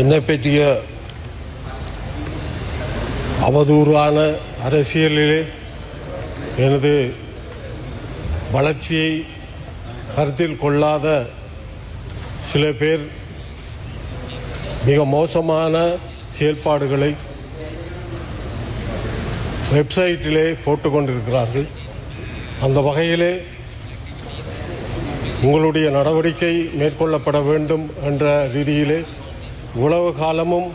என்னை பற்றிய அவதூறான அரசியலிலே எனது வளர்ச்சியை கருத்தில் கொள்ளாத சில பேர் மிக மோசமான செயல்பாடுகளை வெப்சைட்டிலே போட்டு கொண்டிருக்கிறார்கள். அந்த வகையிலே உங்களுடைய நடவடிக்கை மேற்கொள்ளப்பட வேண்டும் என்ற ரீதியிலே உழவு காலமும்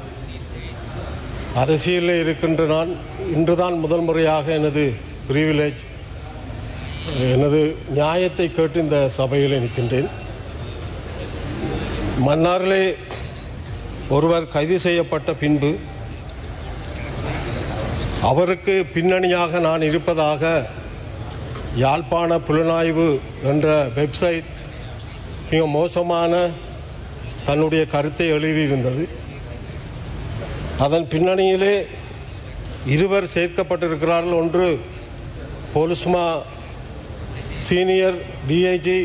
அரசியலில் இருக்கின்ற நான் இன்றுதான் முதல் முறையாக எனது பிரிவிலேஜ் எனது நியாயத்தை கேட்டு இந்த சபையில் நிற்கின்றேன் மன்னாரிலே ஒருவர் கைது செய்யப்பட்ட பின்பு அவருக்கு பின்னணியாக நான் இருப்பதாக யாழ்ப்பாண புலனாய்வு என்ற வெப்சைட் மிக மோசமான தன்னுடைய கருத்தை எழுதியிருந்தது. அதன் பின்னணியிலே இருவர் சேர்க்கப்பட்டிருக்கிறார்கள். ஒன்று போலீஸ்மா சீனியர் டிஐஜி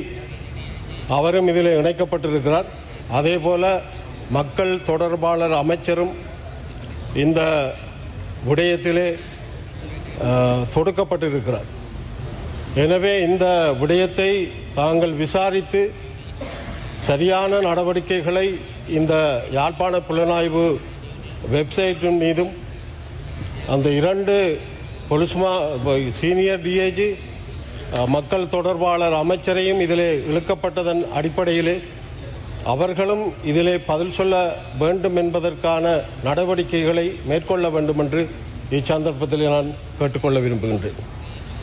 அவரும் இதில் இணைக்கப்பட்டிருக்கிறார். அதே போல மக்கள் தொடர்பாளர் அமைச்சரும் இந்த விடயத்திலே தொடுக்கப்பட்டிருக்கிறார். எனவே இந்த விடயத்தை தாங்கள் விசாரித்து சரியான நடவடிக்கைகளை இந்த யாழ்ப்பாண புலனாய்வு வெப்சைட்டின் மீதும் அந்த இரண்டு பொலிஸ்மா சீனியர் டிஐஜி மக்கள் தொடர்பாளர் அமைச்சரையும் இதிலே இழுக்கப்பட்டதன் அடிப்படையிலே அவர்களும் இதிலே பதில் சொல்ல வேண்டும் என்பதற்கான நடவடிக்கைகளை மேற்கொள்ள வேண்டும் என்று இச்சந்தர்ப்பத்தில் நான் கேட்டுக்கொள்ள விரும்புகின்றேன்.